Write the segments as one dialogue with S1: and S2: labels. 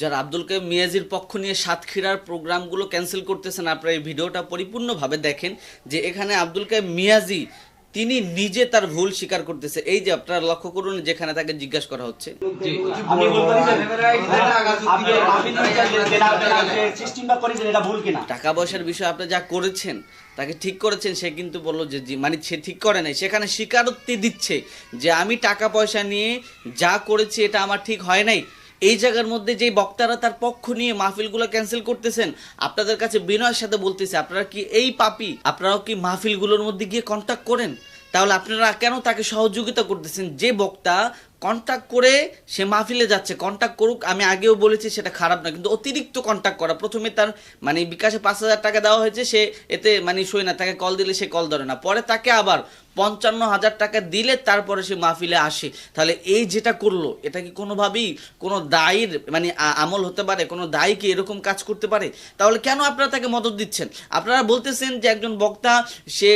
S1: যারা আব্দুল কাইম মিয়াজির পক্ষ নিয়ে সাতক্ষীরার প্রোগ্রামগুলো ক্যান্সেল করতেছেন আপনারা এই ভিডিওটা পরিপূর্ণভাবে দেখেন যে এখানে আব্দুল কাইম মিয়াজি তিনি নিজে তার ভুল স্বীকার করতেছে। এই যে আপনারা লক্ষ্য করুন যেখানে তাকে জিজ্ঞাসা করা হচ্ছে।
S2: আমি বলতে পারি যে আপনি আপনি সিস্টেমটা করি যে এটা ভুল কিনা?
S1: টাকা পয়সার বিষয়ে আপনি যা করেছেন তাকে ঠিক করেছেন সে কিন্তু বলল যে মানে সে ঠিক করে নাই। সেখানে স্বীকারোক্তি দিচ্ছে যে আমি টাকা পয়সা নিয়ে যা করেছি এটা আমার ঠিক হয় নাই। এই জায়গার মধ্যে যে বক্তারা তার পক্ষ নিয়ে মাহফিলগুলো ক্যান্সেল করতেছেন, আপনাদের কাছে বিনয়ের সাথে বলতেছে, আপনারা কি এই পাপি, আপনারাও কি মাহফিলগুলোর মধ্যে গিয়ে কন্ট্যাক্ট করেন? তাহলে আপনারা কেন তাকে সহযোগিতা করতেছেন? যে বক্তা কন্ট্যাক্ট করে সে মাহফিলে যাচ্ছে কন্ট্যাক্ট করুক, আমি আগেও বলেছি সেটা খারাপ না, কিন্তু অতিরিক্ত কন্ট্যাক্ট করা, প্রথমে তার মানে বিকাশে পাঁচ হাজার টাকা দেওয়া হয়েছে, সে এতে মানে সই না, তাকে কল দিলে সে কল ধরে না, পরে তাকে আবার পঞ্চান্ন হাজার টাকা দিলে তারপরে সে মাহফিলে আসে। তাহলে এই যেটা করল, এটা কি কোনোভাবেই কোনো দায়ের মানে আমল হতে পারে? কোনো দায়ী কি এরকম কাজ করতে পারে? তাহলে কেন আপনারা তাকে মদত দিচ্ছেন? আপনারা বলতেছেন যে একজন বক্তা, সে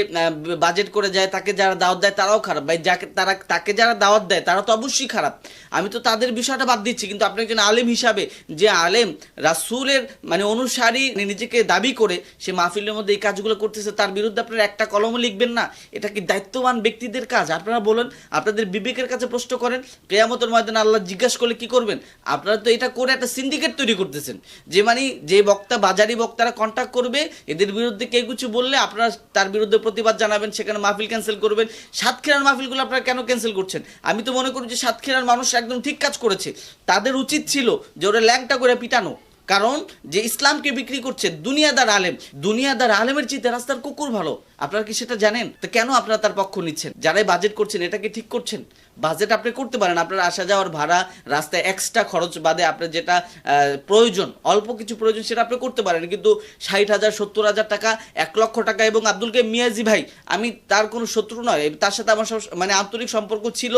S1: বাজেট করে যায়, তাকে যারা দাওয়াত দেয় তারাও খারাপ। ভাই, যাকে, তারা, তাকে যারা দাওয়াত দেয় তারা তো অবশ্যই খারাপ। আমি তো তাদের বিষয়টা বাদ দিচ্ছি, কিন্তু আপনি একজন আলেম হিসাবে যে আলেম, রাসুলের মানে অনুসারী নিজেকে দাবি করে সে মাহফিলের মধ্যে এই কাজগুলো করতেছে, তার বিরুদ্ধে আপনারা একটা কলমও লিখবেন না? এটা কি দায়িত্ববান ব্যক্তিদের কাজ। আপনারা বলেন, আপনাদের বিবেকের কাছে প্রশ্ন করেন, কেয়ামতের ময়দানে আল্লাহ জিজ্ঞাসা করলে কি করবেন? আপনারা তো এটা করে একটা সিন্ডিকেট তৈরি করতেছেন। যে মানে যে বক্তা, বাজারি বক্তারা কন্ট্যাক্ট করবে, এদের বিরুদ্ধে কেউ কিছু বললে আপনারা তার বিরুদ্ধে প্রতিবাদ জানাবেন, সেখানে মাহফিল ক্যান্সেল করবেন। সাতক্ষীরার মাহফিলগুলো আপনারা কেন ক্যান্সেল করছেন? আমি তো মনে করি যে সাতক্ষীরার মানুষ একদম ঠিক কাজ করেছে। তাদের উচিত ছিল যে ওরা ল্যাংটা করে পিটানো। কারণ যে ইসলামকে বিক্রি করছে দুনিয়াদার আলেম, দুনিয়াদার আলেমের চিন্তা রাস্তার কুকুর ভালো। আপনারা কি সেটা জানেন? তো কেন আপনারা তার পক্ষ নিচ্ছেন? যারাই বাজেট করছেন এটাকে ঠিক করছেন? বাজেট আপনি করতে পারেন, আপনার আসা যাওয়ার ভাড়া, রাস্তায় এক্সট্রা খরচ বাদে আপনার যেটা প্রয়োজন, অল্প কিছু প্রয়োজন সেটা আপনি করতে পারেন। কিন্তু ষাট হাজার, সত্তর হাজার টাকা, এক লক্ষ টাকা এবং আব্দুলকে মিয়াজি ভাই, আমি তার কোনো শত্রু নয় তার সাথে আমার মানে আন্তরিক সম্পর্ক ছিল।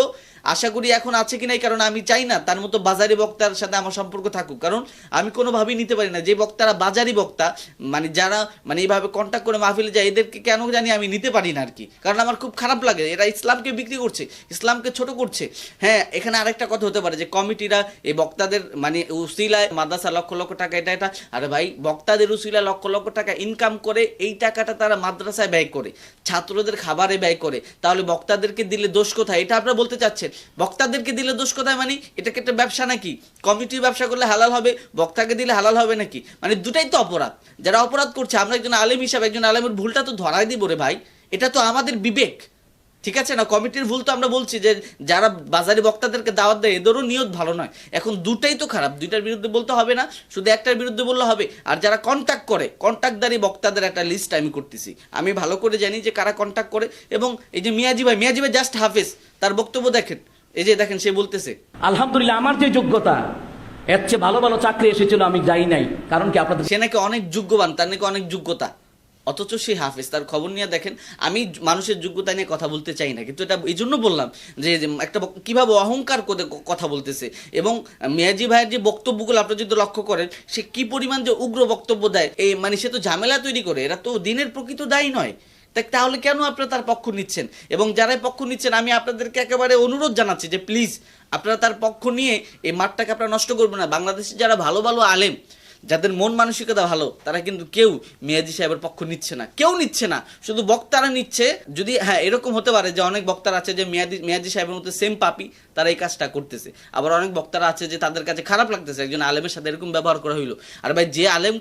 S1: আশা করি এখন আছে কি নাই, কারণ আমি চাই না তার মতো বাজারি বক্তার সাথে আমার সম্পর্ক থাকুক। কারণ আমি কোনোভাবেই নিতে পারি না। যে বক্তারা বাজারি বক্তা মানে যারা মানে এইভাবে কন্ট্যাক্ট করে মাহফিলে যায়, এদেরকে কেন জানি আমি নিতে পারি না আর কি কারণ আমার খুব খারাপ লাগে, এরা ইসলামকে বিক্রি করছে, ইসলামকে ছোট করছে। হ্যাঁ এখানে আরেকটা কথা হতে পারে যে কমিটিরা এই বক্তাদের মানে উসিলায়, মাদ্রাসা লক্ষ লক্ষ টাকা, এটা এটা। আরে ভাই, বক্তাদের উসিলায় লক্ষ লক্ষ টাকা ইনকাম করে এই টাকাটা তারা মাদ্রাসায় ব্যয় করে, ছাত্রদের খাবারে ব্যয় করে। তাহলে বক্তাদেরকে দিলে দোষ কোথায়? এটা আপনারা বলতে চাচ্ছেন। বক্তাদেরকে দিলে দোষ কোথায় মানে? এটাকে একটা ব্যবসা নাকি? কমিটি ব্যবসা করলে হালাল হবে, বক্তাকে দিলে হালাল হবে নাকি? মানে দুটাই তো অপরাধ। যারা অপরাধ করছে, আমরা একজন আলেম হিসাবে একজন আলেমের ভুলটা তো ধরাই দিব রে ভাই। এটা তো আমাদের বিবেক। ঠিক আছে না? কমিটির ভুল তো আমরা বলছি যে যারা বাজারে বক্তাদেরকে দাওয়াত দেয়, এদেরও নিয়ত ভালো নয়। এখন দুটাই তো খারাপ। দুইটার বিরুদ্ধে বলতে হবে না। শুধু একটার বিরুদ্ধে বললে হবে। আর যারা কন্ট্যাক্ট করে কন্ট্যাক্টদারি বক্তাদের একটা লিস্ট আমি করতেছি। আমি ভালো করে জানি যে কারা কন্ট্যাক্ট করে এবং এই যে মিয়াজি ভাই মিয়াজি ভাই জাস্ট হাফেজ। তার বক্তব্য দেখেন। এই যে দেখেন, সে বলতেছে।
S3: আলহামদুলিল্লাহ, আমার যে যোগ্যতা এর চেয়ে ভালো ভালো চাকরি এসেছিল, আমি যাই নাই। কারণ কি আপনাদের
S1: সে নাকি অনেক যোগ্যবান, তার নাকি অনেক যোগ্যতা। অথচ সে হাফেজ, তার খবর নিয়ে দেখেন, আমি মানুষের যোগ্যতা নিয়ে কথা বলতে চাই না, কিন্তু এটা এই জন্য বললাম যে একটা কীভাবে অহংকার করে কথা বলতেছে। এবং মেয়াজি ভাইয়ের যে বক্তব্যগুলো আপনি যদি লক্ষ্য করেন, সে কি পরিমাণ যে উগ্র বক্তব্য দেয়, এই মানে সে তো ঝামেলা তৈরি করে, এরা তো দিনের প্রকৃত দায়ী নয়। তাহলে কেন আপনারা তার পক্ষ নিচ্ছেন? এবং যারাই পক্ষ নিচ্ছেন, আমি আপনাদেরকে একেবারে অনুরোধ জানাচ্ছি যে প্লিজ আপনারা তার পক্ষ নিয়ে এই মাঠটাকে আপনারা নষ্ট করবেন না। বাংলাদেশে যারা ভালো ভালো আলেম যাদের মন মানসিকতা ভালো, তারা কিন্তু কেউ মেয়াজি সাহেবের পক্ষ নিচ্ছে না। কেউ নিচ্ছে না, শুধু বক্তারা নিচ্ছে। যদি হ্যাঁ এরকম হতে পারে যে অনেক বক্তারা আছে যে মেয়াদি মেয়াজি সাহেবের মতো সেম পাপি, তারা এই কাজটা করতেছে। আবার অনেক বক্তারা আছে যে তাদের কাছে খারাপ লাগতেছে, একজন আলেমের সাথে এরকম ব্যবহার করা হইল। আর ভাই, যে আলেম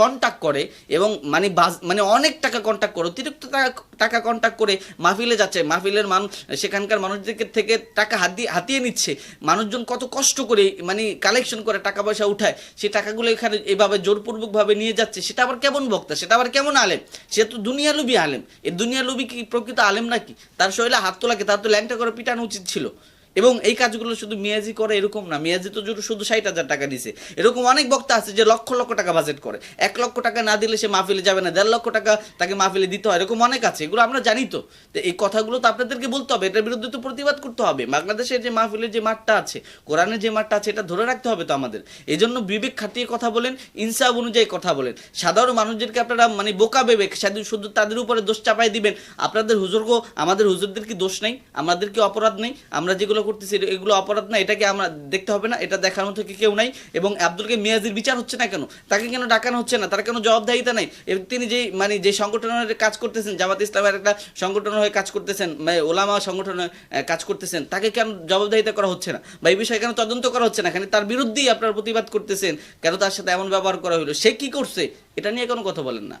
S1: কন্ট্যাক্ট করে এবং মানে মানে অনেক টাকা কন্ট্যাক্ট করে, অতিরিক্ত টাকা টাকা কন্ট্যাক্ট করে মাহফিলে যাচ্ছে, মাহফিলের মানুষ সেখানকার মানুষদের থেকে টাকা হাতিয়ে হাতিয়ে নিচ্ছে। মানুষজন কত কষ্ট করে মানে কালেকশন করে টাকা পয়সা উঠায় সেই টাকাগুলো এখানে এভাবে জোরপূর্বকভাবে নিয়ে যাচ্ছে, সেটা আবার কেমন বক্তা? সেটা আবার কেমন আলেম? সে তো দুনিয়া লুবি আলেম। এ দুনিয়া লুবি কি প্রকৃত আলেম নাকি? তার শরীরে হাত তোলাকে, তার তো ল্যাংটা করে পিটানো উচিত ছিল। এবং এই কাজগুলো শুধু মিয়াজি করে এরকম না, মিয়াজি তো শুধু- ষাট হাজার টাকা দিছে। এরকম অনেক বক্তা আছে যে লক্ষ লক্ষ টাকা বাজেট করে। এক লক্ষ টাকা না দিলে সে মাহফিলে যাবে না, দেড় লক্ষ টাকা তাকে মাহফিলে দিতে হয়, এরকম অনেক আছে, এগুলো আমরা জানি তো। তো এই কথাগুলো তো আপনাদেরকে বলতে হবে, এটার বিরুদ্ধে তো প্রতিবাদ করতে হবে। বাংলাদেশের যে মাহফিলের যে মাঠটা আছে, কোরআনের যে মাঠটা আছে, এটা ধরে রাখতে হবে তো আমাদের। এই জন্য বিবেক খাটিয়ে কথা বলেন, ইনসাফ অনুযায়ী কথা বলেন। সাধারণ মানুষদেরকে আপনারা মানে বোকা ভেবে শুধু শুধু তাদের উপরে দোষ চাপাই দিবেন। আপনাদের হুজুরকেও আমাদের হুজুরদের কি দোষ নেই? আমাদের কি অপরাধ নেই? আমরা যেগুলো করতেছে এগুলো অপরাধ না এটাকে আমরা দেখতে হবে না এটা দেখার মতো কি কেউ নাই। এবং আব্দুলকে মেয়াজির বিচার হচ্ছে না কেন? তাকে কেন ডাকানো হচ্ছে না? তার কেন জবাবদাহিতা নাই? তিনি যেই মানে যে সংগঠনের কাজ করতেছেন জামাত ইসলামের একটা সংগঠন হয়ে কাজ করতেছেন মানে ওলামা সংগঠনের আহ, কাজ করতেছেন তাকে কেন জবাবদাহিতা করা হচ্ছে না? বা এই বিষয়ে কেন তদন্ত করা হচ্ছে না? এখানে তার বিরুদ্ধেই আপনার প্রতিবাদ করতেছেন কেন তার সাথে এমন ব্যবহার করা হলো? সে কি করছে? এটা নিয়ে কোনো কথা বলেন না।